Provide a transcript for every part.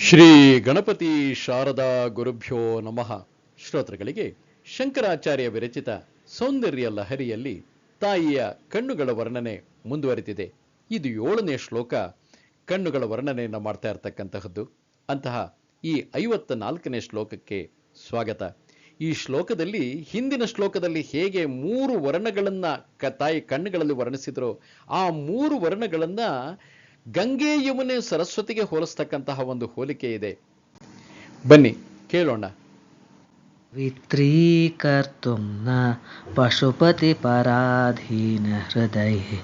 ಶ್ರೀ ಗಣಪತಿ ಶಾರದಾ ಗುರುಭ್ಯೋ ನಮಃ. ಶ್ರೋತೃಗಳಿಗೆ ಶಂಕರಾಚಾರ್ಯ ವಿರಚಿತ ಸೌಂದರ್ಯ ಲಹರಿಯಲ್ಲಿ ತಾಯಿಯ ಕಣ್ಣುಗಳ ವರ್ಣನೆ ಮುಂದುವರಿತಿದೆ ಇದು ಏಳನೇ ಶ್ಲೋಕ. ಕಣ್ಣುಗಳ ವರ್ಣನೆಯನ್ನು ಮಾಡ್ತಾ ಇರತಕ್ಕಂತಹದ್ದು. ಅಂತಹ ಈ ಐವತ್ತ ನಾಲ್ಕನೇ ಶ್ಲೋಕಕ್ಕೆ ಸ್ವಾಗತ. ಈ ಶ್ಲೋಕದಲ್ಲಿ, ಹಿಂದಿನ ಶ್ಲೋಕದಲ್ಲಿ ಹೇಗೆ ಮೂರು ವರ್ಣಗಳನ್ನ ತಾಯಿ ಕಣ್ಣುಗಳಲ್ಲಿ ವರ್ಣಿಸಿದ್ರು, ಆ ಮೂರು ವರ್ಣಗಳನ್ನ ಗಂಗೆ ಯಮುನೆ ಸರಸ್ವತಿಗೆ ಹೋಲಿಸ್ತಕ್ಕಂತಹ ಒಂದು ಹೋಲಿಕೆ ಇದೆ. ಬನ್ನಿ ಕೇಳೋಣ. वित्रीकर्तुं न पशुपतिपराधीनहृदये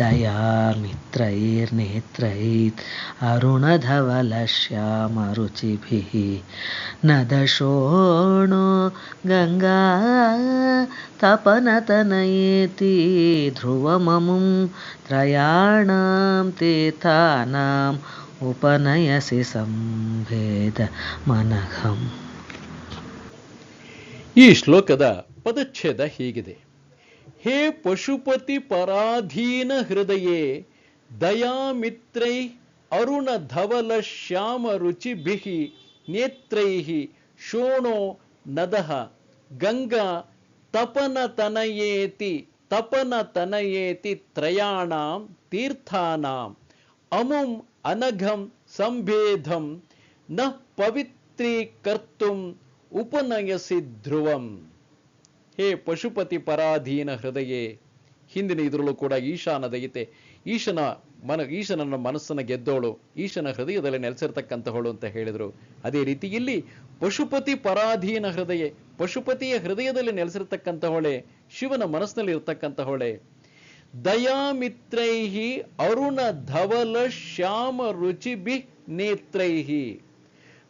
दयामित्रैर्नेत्रैत् अरुणधवलश्यामरुचिभिः न दशोणो गङ्गा तपनतनयेति ध्रुवममुं त्रयाणां तीर्थानाम् उपनयसि सम्भेदमनघम् ಈ ಶ್ಲೋಕದ ಪದಚ್ಛೇದ ಹೀಗಿದೆ. ಹೇ ಪಶುಪತಿ ಪರಾಧೀನ ಹೃದಯೇ, ದಯಾಮಿತ್ರೈ ಅರುಣ ಧವಲ ಶ್ಯಾಮ ರುಚಿ ಬಿಹಿ ನೇತ್ರೈಹಿ ಶೋಣೋ ನದಃ, ಗಂಗಾ ತಪನ ತನಯೇತಿ ತಪನ ತನಯೇತಿ ತ್ರಯಾಣಾಂ ತೀರ್ಥಾನಾಂ, ಅಮುಂ ಅನಘಂ ಸಂಭೇದಂ ನ ಪವಿತ್ರೀಕರ್ತುಂ ಉಪನಯಸಿ ಧ್ರುವಂ. ಹೇ ಪಶುಪತಿ ಪರಾಧೀನ ಹೃದಯೇ, ಹಿಂದಿನ ಇದರಲ್ಲೂ ಕೂಡ ಈಶಾನ ದಯಿತೆ. ಈಶನ ಮನ ಈಶನನ್ನ ಮನಸ್ಸನ್ನು ಗೆದ್ದೋಳು, ಈಶನ ಹೃದಯದಲ್ಲಿ ನೆಲೆಸಿರ್ತಕ್ಕಂಥವಳು ಅಂತ ಹೇಳಿದರು. ಅದೇ ರೀತಿ ಇಲ್ಲಿ ಪಶುಪತಿ ಪರಾಧೀನ ಹೃದಯ, ಪಶುಪತಿಯ ಹೃದಯದಲ್ಲಿ ನೆಲೆಸಿರ್ತಕ್ಕಂಥವಳೆ ಶಿವನ ಮನಸ್ಸಿನಲ್ಲಿ ದಯಾ ದಯಾಮಿತ್ರೈಹಿ ಅರುಣ ಧವಲ ಶ್ಯಾಮ ರುಚಿಭಿ ನೇತ್ರೈಹಿ.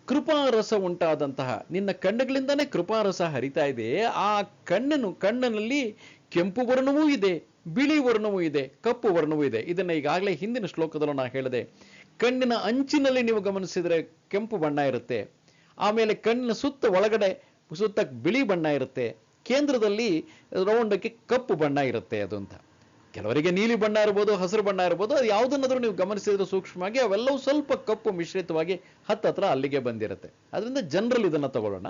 ಕೃಪಾರಸ ಉಂಟಾದಂತಹ, ನಿನ್ನ ಕಣ್ಣುಗಳಿಂದನೇ ಕೃಪಾರಸ ಹರಿತಾ ಇದೆ. ಆ ಕಣ್ಣನು ಕಣ್ಣನಲ್ಲಿ ಕೆಂಪು ವರ್ಣವೂ ಇದೆ, ಬಿಳಿ ವರ್ಣವೂ ಇದೆ, ಕಪ್ಪು ವರ್ಣವೂ ಇದೆ. ಇದನ್ನ ಈಗಾಗಲೇ ಹಿಂದಿನ ಶ್ಲೋಕದಲ್ಲೂ ನಾನು ಹೇಳಿದೆ. ಕಣ್ಣಿನ ಅಂಚಿನಲ್ಲಿ ನೀವು ಗಮನಿಸಿದರೆ ಕೆಂಪು ಬಣ್ಣ ಇರುತ್ತೆ. ಆಮೇಲೆ ಕಣ್ಣಿನ ಸುತ್ತ ಒಳಗಡೆ ಸುತ್ತ ಬಿಳಿ ಬಣ್ಣ ಇರುತ್ತೆ. ಕೇಂದ್ರದಲ್ಲಿ ರೌಂಡಕ್ಕೆ ಕಪ್ಪು ಬಣ್ಣ ಇರುತ್ತೆ ಅದು ಅಂತ. ಕೆಲವರಿಗೆ ನೀಲಿ ಬಣ್ಣ ಇರ್ಬೋದು, ಹಸಿರು ಬಣ್ಣ ಇರ್ಬೋದು, ಅದು ಯಾವುದನ್ನಾದರೂ ನೀವು ಗಮನಿಸಿದ್ರೆ ಸೂಕ್ಷ್ಮವಾಗಿ ಅವೆಲ್ಲವೂ ಸ್ವಲ್ಪ ಕಪ್ಪು ಮಿಶ್ರಿತವಾಗಿ ಹತ್ತತ್ರ ಅಲ್ಲಿಗೆ ಬಂದಿರುತ್ತೆ. ಅದರಿಂದ ಜನರಲ್ ಇದನ್ನ ತಗೊಳ್ಳೋಣ.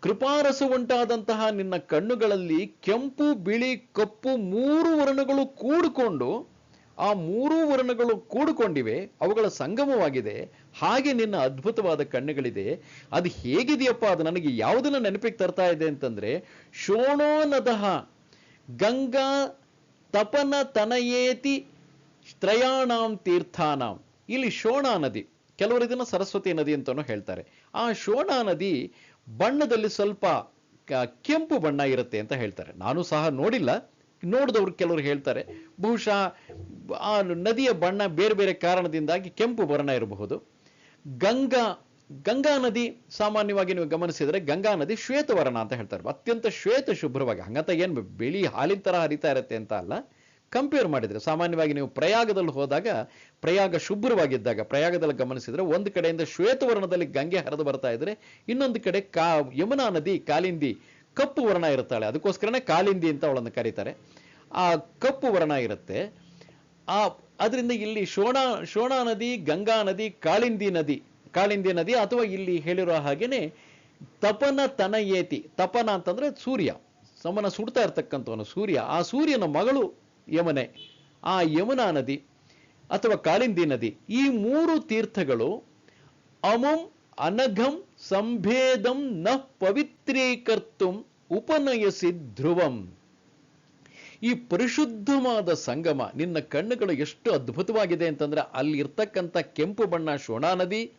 ಕೃಪಾರಸು ಉಂಟಾದಂತಹ ನಿನ್ನ ಕಣ್ಣುಗಳಲ್ಲಿ ಕೆಂಪು, ಬಿಳಿ, ಕಪ್ಪು ಮೂರು ವರ್ಣಗಳು ಕೂಡಿಕೊಂಡು, ಆ ಮೂರೂ ವರ್ಣಗಳು ಕೂಡಿಕೊಂಡಿವೆ, ಅವುಗಳ ಸಂಗಮವಾಗಿದೆ, ಹಾಗೆ ನಿನ್ನ ಅದ್ಭುತವಾದ ಕಣ್ಣುಗಳಿದೆ, ಅದು ಹೇಗಿದೆಯಪ್ಪ, ಅದು ನನಗೆ ಯಾವುದನ್ನ ನೆನಪಿಗೆ ತರ್ತಾ ಇದೆ ಅಂತಂದ್ರೆ, ಶೋಣೋನದಹ, ಗಂಗಾ ತಪನ ತನಯೇತಿ ತ್ರಯಾಣಾಂ ತೀರ್ಥಾನಾಂ. ಇಲ್ಲಿ ಶೋಣಾ ನದಿ, ಕೆಲವರು ಇದನ್ನು ಸರಸ್ವತಿ ನದಿ ಅಂತಲೂ ಹೇಳ್ತಾರೆ. ಆ ಶೋಣಾ ನದಿ ಬಣ್ಣದಲ್ಲಿ ಸ್ವಲ್ಪ ಕೆಂಪು ಬಣ್ಣ ಇರುತ್ತೆ ಅಂತ ಹೇಳ್ತಾರೆ. ನಾನು ಸಹ ನೋಡಿಲ್ಲ, ನೋಡಿದವ್ರು ಕೆಲವರು ಹೇಳ್ತಾರೆ. ಬಹುಶಃ ಆ ನದಿಯ ಬಣ್ಣ ಬೇರೆ ಬೇರೆ ಕಾರಣದಿಂದಾಗಿ ಕೆಂಪು ಬಣ್ಣ ಇರಬಹುದು. ಗಂಗಾ ಗಂಗಾ ನದಿ ಸಾಮಾನ್ಯವಾಗಿ ನೀವು ಗಮನಿಸಿದರೆ ಗಂಗಾ ನದಿ ಶ್ವೇತವರ್ಣ ಅಂತ ಹೇಳ್ತಾರೆ. ಅತ್ಯಂತ ಶ್ವೇತ ಶುಭ್ರವಾಗಿ ಹಂಗಂತ ಏನು ಬಿಳಿ ಹಾಲಿನ ತರ ಹರಿತಾ ಇರುತ್ತೆ ಅಂತ ಅಲ್ಲ ಕಂಪೇರ್ ಮಾಡಿದ್ರೆ ಸಾಮಾನ್ಯವಾಗಿ ನೀವು ಪ್ರಯಾಗದಲ್ಲಿ ಹೋದಾಗ ಪ್ರಯಾಗ ಶುಭ್ರವಾಗಿದ್ದಾಗ, ಪ್ರಯಾಗದಲ್ಲಿ ಗಮನಿಸಿದ್ರೆ ಒಂದು ಕಡೆಯಿಂದ ಶ್ವೇತವರ್ಣದಲ್ಲಿ ಗಂಗೆ ಹರಿದು ಬರ್ತಾ ಇದ್ರೆ ಇನ್ನೊಂದು ಕಡೆ ಕಾ ಯಮುನಾ ನದಿ, ಕಾಲಿಂದಿ ಕಪ್ಪು ವರ್ಣ ಇರುತ್ತಾಳೆ. ಅದಕ್ಕೋಸ್ಕರನೇ ಕಾಲಿಂದಿ ಅಂತ ಅವಳನ್ನು ಕರೀತಾರೆ. ಆ ಕಪ್ಪು ವರ್ಣ ಇರುತ್ತೆ. ಆ, ಅದರಿಂದ ಇಲ್ಲಿ ಶೋಣಾ ಶೋಣಾ ನದಿ, ಗಂಗಾ ನದಿ, ಕಾಳಿಂದಿ ನದಿ ಕಾಳಿಂದಿ ನದಿ ಅಥವಾ ಇಲ್ಲಿ ಹೇಳಿರೋ ಹಾಗೇನೆ ತಪನ ತನಯೇತಿ. ತಪನ ಅಂತಂದ್ರೆ ಸೂರ್ಯ. ಸಮನ ಸುಡ್ತಾ ಇರ್ತಕ್ಕಂಥವನು ಸೂರ್ಯ. ಆ ಸೂರ್ಯನ ಮಗಳು ಯಮುನೆ. ಆ ಯಮುನಾ ನದಿ ಅಥವಾ ಕಾಳಿಂದಿ ನದಿ. ಈ ಮೂರು ತೀರ್ಥಗಳು ಅಮುಂ ಅನಘಂ ಸಂಭೇದಂ ನ ಪವಿತ್ರೀಕರ್ತು ಉಪನಯಸಿ ಧ್ರುವಂ. ಈ ಪರಿಶುದ್ಧವಾದ ಸಂಗಮ ನಿನ್ನ ಕಣ್ಣುಗಳು ಎಷ್ಟು ಅದ್ಭುತವಾಗಿದೆ ಅಂತಂದ್ರೆ ಅಲ್ಲಿ ಇರ್ತಕ್ಕಂಥ ಕೆಂಪು ಬಣ್ಣ ಶೋಣಾ ನದಿ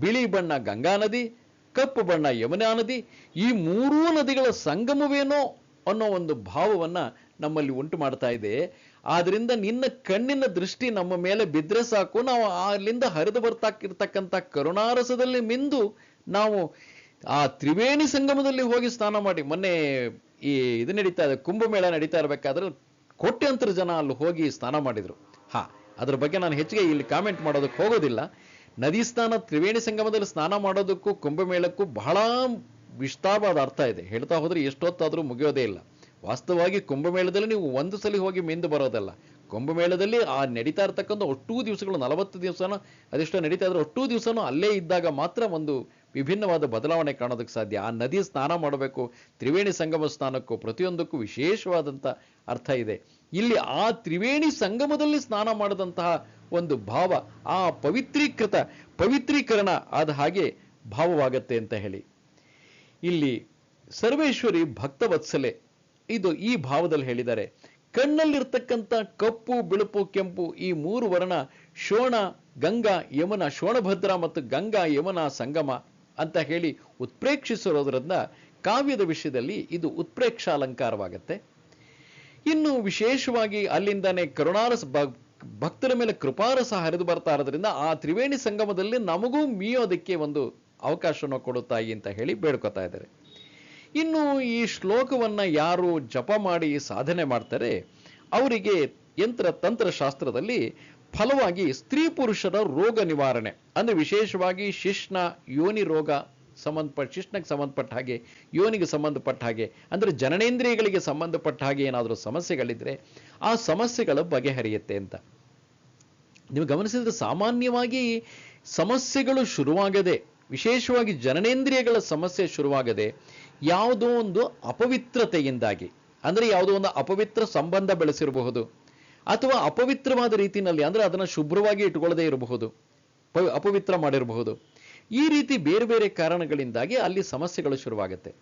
ಬಿಳಿ ಬಣ್ಣ ಗಂಗಾ ನದಿ, ಕಪ್ಪು ಬಣ್ಣ ಯಮುನಾ ನದಿ, ಈ ಮೂರೂ ನದಿಗಳ ಸಂಗಮವೇನೋ ಅನ್ನೋ ಒಂದು ಭಾವವನ್ನ ನಮ್ಮಲ್ಲಿ ಉಂಟು ಮಾಡ್ತಾ ಇದೆ. ಆದ್ರಿಂದ ನಿನ್ನ ಕಣ್ಣಿನ ದೃಷ್ಟಿ ನಮ್ಮ ಮೇಲೆ ಬಿದ್ದರೆ ಸಾಕು. ನಾವು ಅಲ್ಲಿಂದ ಹರಿದು ಬರ್ತಾಕಿರ್ತಕ್ಕಂಥ ಕರುಣಾರಸದಲ್ಲಿ ಮಿಂದು ನಾವು ಆ ತ್ರಿವೇಣಿ ಸಂಗಮದಲ್ಲಿ ಹೋಗಿ ಸ್ನಾನ ಮಾಡಿ. ಮೊನ್ನೆ ಈ ಇದು ನಡೀತಾ ಇದೆ, ಕುಂಭಮೇಳ ನಡೀತಾ ಇರಬೇಕಾದ್ರೆ ಕೋಟ್ಯಂತರ ಜನ ಅಲ್ಲಿ ಹೋಗಿ ಸ್ನಾನ ಮಾಡಿದರು. ಹಾ, ಅದ್ರ ಬಗ್ಗೆ ನಾನು ಹೆಚ್ಚಿಗೆ ಇಲ್ಲಿ ಕಾಮೆಂಟ್ ಮಾಡೋದಕ್ಕೆ ಹೋಗೋದಿಲ್ಲ. ನದಿ ಸ್ನಾನ, ತ್ರಿವೇಣಿ ಸಂಗಮದಲ್ಲಿ ಸ್ನಾನ ಮಾಡೋದಕ್ಕೂ ಕುಂಭಮೇಳಕ್ಕೂ ಬಹಳ ವಿಸ್ತಾರವಾದ ಅರ್ಥ ಇದೆ. ಹೇಳ್ತಾ ಹೋದ್ರೆ ಎಷ್ಟೊತ್ತಾದರೂ ಮುಗಿಯೋದೇ ಇಲ್ಲ. ವಾಸ್ತವವಾಗಿ ಕುಂಭಮೇಳದಲ್ಲಿ ನೀವು ಒಂದು ಸಲ ಹೋಗಿ ಮಿಂದು ಬರೋದಲ್ಲ. ಕುಂಭಮೇಳದಲ್ಲಿ ಆ ನಡೀತಾ ಇರ್ತಕ್ಕಂಥ ಒಟ್ಟೂ ದಿವಸಗಳು ನಲವತ್ತು ದಿವಸನೂ, ಅದೆಷ್ಟೋ ನಡೀತಾ ಇದ್ರೆ ಒಟ್ಟೂ ದಿವಸನೂ ಅಲ್ಲೇ ಇದ್ದಾಗ ಮಾತ್ರ ಒಂದು ವಿಭಿನ್ನವಾದ ಬದಲಾವಣೆ ಕಾಣೋದಕ್ಕೆ ಸಾಧ್ಯ. ಆ ನದಿ ಸ್ನಾನ ಮಾಡಬೇಕು, ತ್ರಿವೇಣಿ ಸಂಗಮ ಸ್ನಾನಕ್ಕೂ ಪ್ರತಿಯೊಂದಕ್ಕೂ ವಿಶೇಷವಾದಂಥ ಅರ್ಥ ಇದೆ. ಇಲ್ಲಿ ಆ ತ್ರಿವೇಣಿ ಸಂಗಮದಲ್ಲಿ ಸ್ನಾನ ಮಾಡಿದಂತಹ ಒಂದು ಭಾವ, ಆ ಪವಿತ್ರೀಕೃತ, ಪವಿತ್ರೀಕರಣ ಆದ ಹಾಗೆ ಭಾವವಾಗತ್ತೆ ಅಂತ ಹೇಳಿ. ಇಲ್ಲಿ ಸರ್ವೇಶ್ವರಿ ಭಕ್ತವತ್ಸಲೆ, ಇದು ಈ ಭಾವದಲ್ಲಿ ಹೇಳಿದ್ದಾರೆ. ಕಣ್ಣಲ್ಲಿರ್ತಕ್ಕಂಥ ಕಪ್ಪು, ಬಿಳುಪು, ಕೆಂಪು, ಈ ಮೂರು ವರ್ಣ, ಶೋಣ, ಗಂಗಾ, ಯಮನ, ಶೋಣಭದ್ರ ಮತ್ತು ಗಂಗಾ, ಯಮನ, ಸಂಗಮ ಅಂತ ಹೇಳಿ ಉತ್ಪ್ರೇಕ್ಷಿಸಿರೋದ್ರಿಂದ ಕಾವ್ಯದ ವಿಷಯದಲ್ಲಿ ಇದು ಉತ್ಪ್ರೇಕ್ಷ ಅಲಂಕಾರವಾಗತ್ತೆ ಇನ್ನು ವಿಶೇಷವಾಗಿ ಅಲ್ಲಿಂದಾನೆ ಕರುಣಾರಸ ಭಕ್ತರ ಮೇಲೆ ಕೃಪಾರಸ ಹರಿದು ಬರ್ತಾ ಇರೋದ್ರಿಂದ ಆ ತ್ರಿವೇಣಿ ಸಂಗಮದಲ್ಲಿ ನಮಗೂ ಮೀಯೋದಕ್ಕೆ ಒಂದು ಅವಕಾಶವನ್ನು ಕೊಡುತ್ತಾಯಿ ಅಂತ ಹೇಳಿ ಬೇಡ್ಕೊತಾ ಇದ್ದಾರೆ. ಇನ್ನು ಈ ಶ್ಲೋಕವನ್ನ ಯಾರು ಜಪ ಮಾಡಿ ಸಾಧನೆ ಮಾಡ್ತಾರೆ, ಅವರಿಗೆ ಯಂತ್ರ ತಂತ್ರ ಶಾಸ್ತ್ರದಲ್ಲಿ ಫಲವಾಗಿ ಸ್ತ್ರೀ ಪುರುಷರ ರೋಗ ನಿವಾರಣೆ, ಅಂದ್ರೆ ವಿಶೇಷವಾಗಿ ಶಿಶ್ನ ಯೋನಿ ರೋಗ ಸಂಬಂಧಪಟ್ಟ, ಶಿಷ್ಣಕ್ಕೆ ಸಂಬಂಧಪಟ್ಟ ಹಾಗೆ, ಯೋನಿಗೆ ಸಂಬಂಧಪಟ್ಟ ಹಾಗೆ, ಅಂದ್ರೆ ಜನನೇಂದ್ರಿಯಗಳಿಗೆ ಸಂಬಂಧಪಟ್ಟ ಹಾಗೆ ಏನಾದರೂ ಸಮಸ್ಯೆಗಳಿದ್ರೆ ಆ ಸಮಸ್ಯೆಗಳು ಬಗೆಹರಿಯುತ್ತೆ ಅಂತ. ನೀವು ಗಮನಿಸಿದ್ರೆ ಸಾಮಾನ್ಯವಾಗಿ ಸಮಸ್ಯೆಗಳು ಶುರುವಾಗದೆ, ವಿಶೇಷವಾಗಿ ಜನನೇಂದ್ರಿಯಗಳ ಸಮಸ್ಯೆ ಶುರುವಾಗದೆ ಯಾವುದೋ ಒಂದು ಅಪವಿತ್ರತೆಯಿಂದಾಗಿ, ಅಂದ್ರೆ ಯಾವುದೋ ಒಂದು ಅಪವಿತ್ರ ಸಂಬಂಧ ಬೆಳೆಸಿರಬಹುದು, ಅಥವಾ ಅಪವಿತ್ರವಾದ ರೀತಿಯಲ್ಲಿ, ಅಂದ್ರೆ ಅದನ್ನು ಶುಭ್ರವಾಗಿ ಇಟ್ಕೊಳ್ಳದೆ ಇರಬಹುದು ಅಪವಿತ್ರ ಮಾಡಿರಬಹುದು. ಈ ರೀತಿ ಬೇರೆ ಬೇರೆ ಕಾರಣಗಳಿಂದಾಗಿ ಅಲ್ಲಿ ಸಮಸ್ಯೆಗಳು ಶುರುವಾಗುತ್ತೆ.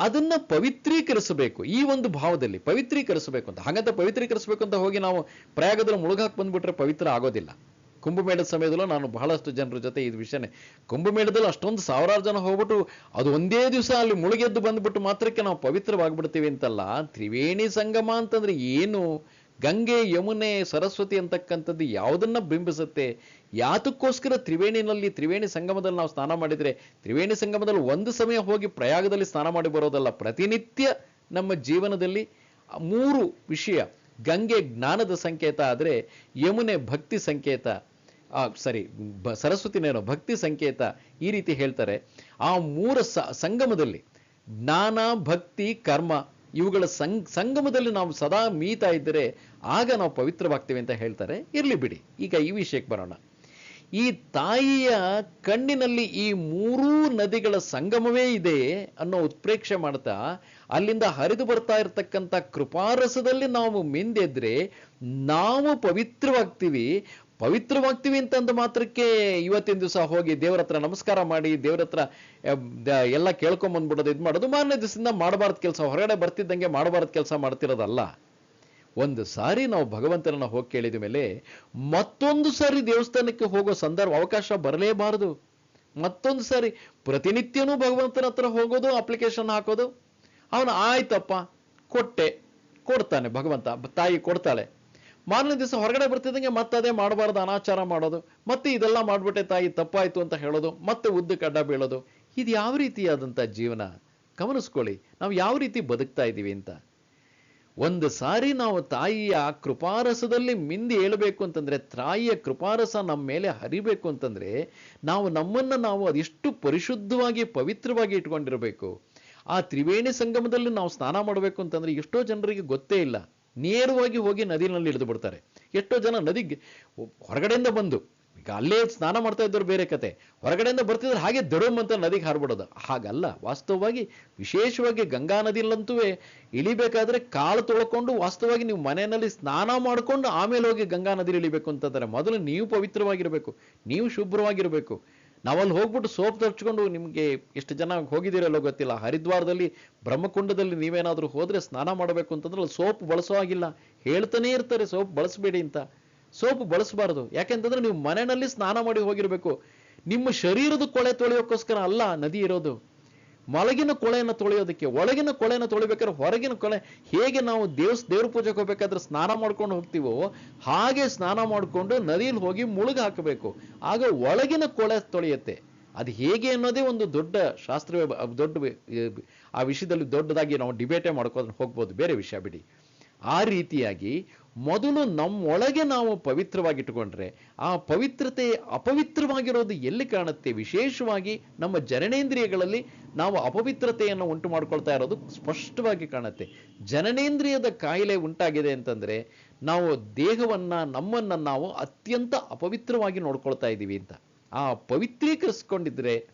ಅದನ್ನ ಪವಿತ್ರೀಕರಿಸಬೇಕು. ಈ ಒಂದು ಭಾವದಲ್ಲಿ ಪವಿತ್ರೀಕರಿಸಬೇಕು ಅಂತ. ಹಾಗಂತ ಪವಿತ್ರೀಕರಿಸಬೇಕು ಅಂತ ಹೋಗಿ ನಾವು ಪ್ರಯಾಗದಲ್ಲಿ ಮುಳುಗಾಕ್ ಬಂದ್ಬಿಟ್ರೆ ಪವಿತ್ರ ಆಗೋದಿಲ್ಲ. ಕುಂಭಮೇಳದ ಸಮಯದಲ್ಲೂ ನಾನು ಬಹಳಷ್ಟು ಜನರ ಜೊತೆ ಇದು ವಿಷಯನೇ. ಕುಂಭಮೇಳದಲ್ಲಿ ಅಷ್ಟೊಂದು ಸಾವಿರಾರು ಜನ ಹೋಗ್ಬಿಟ್ಟು ಅದು ಒಂದೇ ದಿವಸ ಅಲ್ಲಿ ಮುಳುಗೆದ್ದು ಬಂದ್ಬಿಟ್ಟು ಮಾತ್ರಕ್ಕೆ ನಾವು ಪವಿತ್ರವಾಗ್ಬಿಡ್ತೀವಿ ಅಂತಲ್ಲ. ತ್ರಿವೇಣಿ ಸಂಗಮ ಅಂತಂದ್ರೆ ಏನು? ಗಂಗೆ, ಯಮುನೆ, ಸರಸ್ವತಿ ಅಂತಕ್ಕಂಥದ್ದು ಯಾವುದನ್ನ ಬಿಂಬಿಸುತ್ತೆ? ಯಾತಕ್ಕೋಸ್ಕರ ತ್ರಿವೇಣಿನಲ್ಲಿ, ತ್ರಿವೇಣಿ ಸಂಗಮದಲ್ಲಿ ನಾವು ಸ್ನಾನ ಮಾಡಿದ್ರೆ, ತ್ರಿವೇಣಿ ಸಂಗಮದಲ್ಲಿ ಒಂದು ಸಮಯ ಹೋಗಿ ಪ್ರಯಾಗದಲ್ಲಿ ಸ್ನಾನ ಮಾಡಿ ಬರೋದಲ್ಲ. ಪ್ರತಿನಿತ್ಯ ನಮ್ಮ ಜೀವನದಲ್ಲಿ ಮೂರು ವಿಷಯ. ಗಂಗೆ ಜ್ಞಾನದ ಸಂಕೇತ ಆದರೆ ಯಮುನೆ ಭಕ್ತಿ ಸಂಕೇತ ಸರಿ, ಬ ಸರಸ್ವತಿನೇನೋ ಭಕ್ತಿ ಸಂಕೇತ ಈ ರೀತಿ ಹೇಳ್ತಾರೆ. ಆ ಮೂರ ಸಂಗಮದಲ್ಲಿ ಜ್ಞಾನ, ಭಕ್ತಿ, ಕರ್ಮ ಇವುಗಳ ಸಂಗ್ ಸಂಗಮದಲ್ಲಿ ನಾವು ಸದಾ ಮೀತಾ ಇದ್ದರೆ ಆಗ ನಾವು ಪವಿತ್ರವಾಗ್ತೇವೆ ಅಂತ ಹೇಳ್ತಾರೆ. ಇರ್ಲಿ ಬಿಡಿ. ಈಗ ಈ ವಿಷಯಕ್ಕೆ ಬರೋಣ. ಈ ತಾಯಿಯ ಕಣ್ಣಿನಲ್ಲಿ ಈ ಮೂರೂ ನದಿಗಳ ಸಂಗಮವೇ ಇದೆ ಅನ್ನೋ ಉತ್ಪ್ರೇಕ್ಷೆ ಮಾಡ್ತಾ, ಅಲ್ಲಿಂದ ಹರಿದು ಬರ್ತಾ ಇರತಕ್ಕಂಥ ಕೃಪಾರಸದಲ್ಲಿ ನಾವು ಮಿಂದೆದ್ರೆ ನಾವು ಪವಿತ್ರವಾಗ್ತೀವಿ. ಪವಿತ್ರವಾಗ್ತೀವಿ ಅಂತಂದು ಮಾತ್ರಕ್ಕೆ ಇವತ್ತಿನ ದಿವಸ ಹೋಗಿ ದೇವ್ರ ಹತ್ರ ನಮಸ್ಕಾರ ಮಾಡಿ, ದೇವ್ರ ಹತ್ರ ಎಲ್ಲ ಕೇಳ್ಕೊಂಬಂದ್ಬಿಡೋದು ಇದು ಮಾಡೋದು ಮಾರನೇ ದಿವಸದಿಂದ ಮಾಡಬಾರ್ದು ಕೆಲಸ, ಹೊರಗಡೆ ಬರ್ತಿದ್ದಂಗೆ ಮಾಡಬಾರ್ದು ಕೆಲಸ ಮಾಡ್ತಿರೋದಲ್ಲ. ಒಂದು ಸಾರಿ ನಾವು ಭಗವಂತನನ್ನ ಹೋಗಿ ಕೇಳಿದ ಮೇಲೆ ಮತ್ತೊಂದು ಸಾರಿ ದೇವಸ್ಥಾನಕ್ಕೆ ಹೋಗೋ ಸಂದರ್ಭ, ಅವಕಾಶ ಬರಲೇಬಾರದು. ಮತ್ತೊಂದು ಸಾರಿ ಪ್ರತಿನಿತ್ಯನೂ ಭಗವಂತನ ಹತ್ರ ಹೋಗೋದು ಅಪ್ಲಿಕೇಶನ್ ಹಾಕೋದು. ಅವನು, ಆಯ್ತಪ್ಪ, ಕೊಟ್ಟೆ, ಕೊಡ್ತಾನೆ ಭಗವಂತ, ತಾಯಿ ಕೊಡ್ತಾಳೆ. ಮಾರನೇ ದಿವಸ ಹೊರಗಡೆ ಬರ್ತಿದ್ದಂಗೆ ಮತ್ತೆ ಅದೇ ಮಾಡಬಾರ್ದು, ಅನಾಚಾರ ಮಾಡೋದು. ಮತ್ತೆ ಇದೆಲ್ಲ ಮಾಡ್ಬಿಟ್ಟೆ, ತಾಯಿ ತಪ್ಪಾಯ್ತು ಅಂತ ಹೇಳೋದು. ಮತ್ತೆ ಉದ್ದು ಕಡ್ಡ ಬೀಳೋದು. ಇದು ಯಾವ ರೀತಿಯಾದಂಥ ಜೀವನ? ಗಮನಿಸ್ಕೊಳ್ಳಿ, ನಾವು ಯಾವ ರೀತಿ ಬದುಕ್ತಾ ಇದ್ದೀವಿ ಅಂತ. ಒಂದು ಸಾರಿ ನಾವು ತಾಯಿಯ ಕೃಪಾರಸದಲ್ಲಿ ಮಿಂದಿ ಹೇಳಬೇಕು ಅಂತಂದ್ರೆ, ತಾಯಿಯ ಕೃಪಾರಸ ನಮ್ಮ ಮೇಲೆ ಹರಿಬೇಕು ಅಂತಂದ್ರೆ, ನಾವು ನಮ್ಮನ್ನ ನಾವು ಅದೆಷ್ಟು ಪರಿಶುದ್ಧವಾಗಿ, ಪವಿತ್ರವಾಗಿ ಇಟ್ಕೊಂಡಿರಬೇಕು. ಆ ತ್ರಿವೇಣಿ ಸಂಗಮದಲ್ಲಿ ನಾವು ಸ್ನಾನ ಮಾಡಬೇಕು ಅಂತಂದ್ರೆ ಎಷ್ಟೋ ಜನರಿಗೆ ಗೊತ್ತೇ ಇಲ್ಲ. ನೇರವಾಗಿ ಹೋಗಿ ನದಿನಲ್ಲಿ ಇಳಿದು ಬಿಡ್ತಾರೆ. ಎಷ್ಟೋ ಜನ ನದಿಗೆ ಹೊರಗಡೆಯಿಂದ ಬಂದು ಅಲ್ಲೇ ಸ್ನಾನ ಮಾಡ್ತಾ ಇದ್ದವ್ರು ಬೇರೆ ಕತೆ. ಹೊರಗಡೆಯಿಂದ ಬರ್ತಿದ್ರೆ ಹಾಗೆ ದಡಮ್ ಅಂತ ನದಿಗೆ ಹಾರ್ಬಿಡೋದು. ಹಾಗಲ್ಲ, ವಾಸ್ತವವಾಗಿ ವಿಶೇಷವಾಗಿ ಗಂಗಾ ನದಿಯಲ್ಲಂತೂ ಇಳಿಬೇಕಾದ್ರೆ ಕಾಲು ತೊಳ್ಕೊಂಡು ವಾಸ್ತವವಾಗಿ ನೀವು ಮನೆಯಲ್ಲಿ ಸ್ನಾನ ಮಾಡ್ಕೊಂಡು ಆಮೇಲೆ ಹೋಗಿ ಗಂಗಾ ನದಿಲಿ ಇಳಿಬೇಕು ಅಂತಂದರೆ ಮೊದಲು ನೀವು ಪವಿತ್ರವಾಗಿರಬೇಕು, ನೀವು ಶುಭ್ರವಾಗಿರಬೇಕು. ನಾವಲ್ಲಿ ಹೋಗ್ಬಿಟ್ಟು ಸೋಪ್ ತರ್ಚ್ಕೊಂಡು ನಿಮಗೆ ಎಷ್ಟು ಜನ ಹೋಗಿದ್ದೀರಲ್ಲೋ ಗೊತ್ತಿಲ್ಲ. ಹರಿದ್ವಾರದಲ್ಲಿ, ಬ್ರಹ್ಮಕುಂಡದಲ್ಲಿ ನೀವೇನಾದರೂ ಹೋದರೆ ಸ್ನಾನ ಮಾಡಬೇಕು ಅಂತಂದ್ರೆ ಸೋಪ್ ಬಳಸೋ ಹಾಗಿಲ್ಲ. ಹೇಳ್ತಾನೆ ಇರ್ತಾರೆ, ಸೋಪ್ ಬಳಸಬೇಡಿ ಅಂತ. ಸೋಪ್ ಬಳಸಬಾರದು. ಯಾಕೆಂತಂದ್ರೆ ನೀವು ಮನೆಯಲ್ಲಿ ಸ್ನಾನ ಮಾಡಿ ಹೋಗಿರಬೇಕು. ನಿಮ್ಮ ಶರೀರದ ಕೊಳೆ ತೊಳೆಯೋಕ್ಕೋಸ್ಕರ ಅಲ್ಲ ನದಿ ಇರೋದು. ಮಲಗಿನ ಕೊಳೆಯನ್ನು ತೊಳೆಯೋದಕ್ಕೆ, ಒಳಗಿನ ಕೊಳೆಯನ್ನು ತೊಳಿಬೇಕಾದ್ರೆ ಹೊರಗಿನ ಕೊಳೆ, ಹೇಗೆ ನಾವು ದೇವಸ್, ದೇವ್ರ ಪೂಜೆಗೆ ಹೋಗ್ಬೇಕಾದ್ರೆ ಸ್ನಾನ ಮಾಡ್ಕೊಂಡು ಹೋಗ್ತೀವೋ, ಹಾಗೆ ಸ್ನಾನ ಮಾಡಿಕೊಂಡು ನದಿಯಲ್ಲಿ ಹೋಗಿ ಮುಳುಗು ಹಾಕಬೇಕು. ಆಗ ಒಳಗಿನ ಕೊಳೆ ತೊಳೆಯುತ್ತೆ. ಅದು ಹೇಗೆ ಅನ್ನೋದೇ ಒಂದು ದೊಡ್ಡ ಶಾಸ್ತ್ರವೇ ದೊಡ್ಡ ಆ ವಿಷಯದಲ್ಲಿ ದೊಡ್ಡದಾಗಿ ನಾವು ಡಿಬೇಟೇ ಮಾಡ್ಕೊಂಡು ಹೋಗ್ಬೋದು. ಬೇರೆ ವಿಷಯ ಬಿಡಿ. ಆ ರೀತಿಯಾಗಿ ಮೊದಲು ನಮ್ಮೊಳಗೆ ನಾವು ಪವಿತ್ರವಾಗಿಟ್ಟುಕೊಂಡ್ರೆ ಆ ಪವಿತ್ರತೆ ಅಪವಿತ್ರವಾಗಿರೋದು ಎಲ್ಲಿ ಕಾಣುತ್ತೆ? ವಿಶೇಷವಾಗಿ ನಮ್ಮ ಜನನೇಂದ್ರಿಯಗಳಲ್ಲಿ ನಾವು ಅಪವಿತ್ರತೆಯನ್ನು ಉಂಟು ಮಾಡ್ಕೊಳ್ತಾ ಇರೋದು ಸ್ಪಷ್ಟವಾಗಿ ಕಾಣುತ್ತೆ. ಜನನೇಂದ್ರಿಯದ ಕಾಯಿಲೆ ಉಂಟಾಗಿದೆ ಅಂತಂದರೆ ನಾವು ದೇಹವನ್ನು, ನಮ್ಮನ್ನು ನಾವು ಅತ್ಯಂತ ಅಪವಿತ್ರವಾಗಿ ನೋಡ್ಕೊಳ್ತಾ ಇದ್ದೀವಿ ಅಂತ. ಆ ಪವಿತ್ರೀಕರಿಸ್ಕೊಂಡಿದ್ರೆ,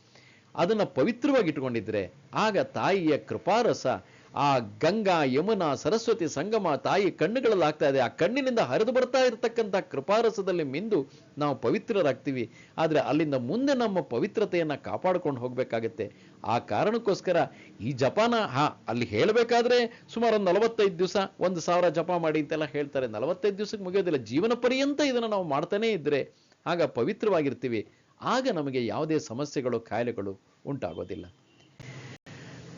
ಅದನ್ನು ಪವಿತ್ರವಾಗಿ ಇಟ್ಕೊಂಡಿದ್ರೆ ಆಗ ತಾಯಿಯ ಕೃಪಾರಸ ಆ ಗಂಗಾ, ಯಮುನಾ, ಸರಸ್ವತಿ, ಸಂಗಮ, ತಾಯಿ ಕಣ್ಣುಗಳಲ್ಲಿ ಆಗ್ತಾ ಇದೆ. ಆ ಕಣ್ಣಿನಿಂದ ಹರಿದು ಬರ್ತಾ ಇರತಕ್ಕಂಥ ಕೃಪಾರಸದಲ್ಲಿ ಮಿಂದು ನಾವು ಪವಿತ್ರರಾಗ್ತೀವಿ. ಆದರೆ ಅಲ್ಲಿಂದ ಮುಂದೆ ನಮ್ಮ ಪವಿತ್ರತೆಯನ್ನ ಕಾಪಾಡ್ಕೊಂಡು ಹೋಗ್ಬೇಕಾಗತ್ತೆ. ಆ ಕಾರಣಕ್ಕೋಸ್ಕರ ಈ ಜಪಾನ, ಹಾ, ಅಲ್ಲಿ ಹೇಳಬೇಕಾದ್ರೆ ಸುಮಾರು ಒಂದು ನಲವತ್ತೈದು ದಿವಸ, ಒಂದು ಸಾವಿರ ಜಪ ಮಾಡಿ ಅಂತೆಲ್ಲ ಹೇಳ್ತಾರೆ. ನಲವತ್ತೈದು ದಿವಸಕ್ಕೆ ಮುಗಿಯೋದಿಲ್ಲ. ಜೀವನ ಪರ್ಯಂತ ಇದನ್ನ ನಾವು ಮಾಡ್ತಾನೇ ಇದ್ದರೆ ಆಗ ಪವಿತ್ರವಾಗಿರ್ತೀವಿ. ಆಗ ನಮಗೆ ಯಾವುದೇ ಸಮಸ್ಯೆಗಳು ಕಾಯಿಲೆಗಳು ಉಂಟಾಗೋದಿಲ್ಲ.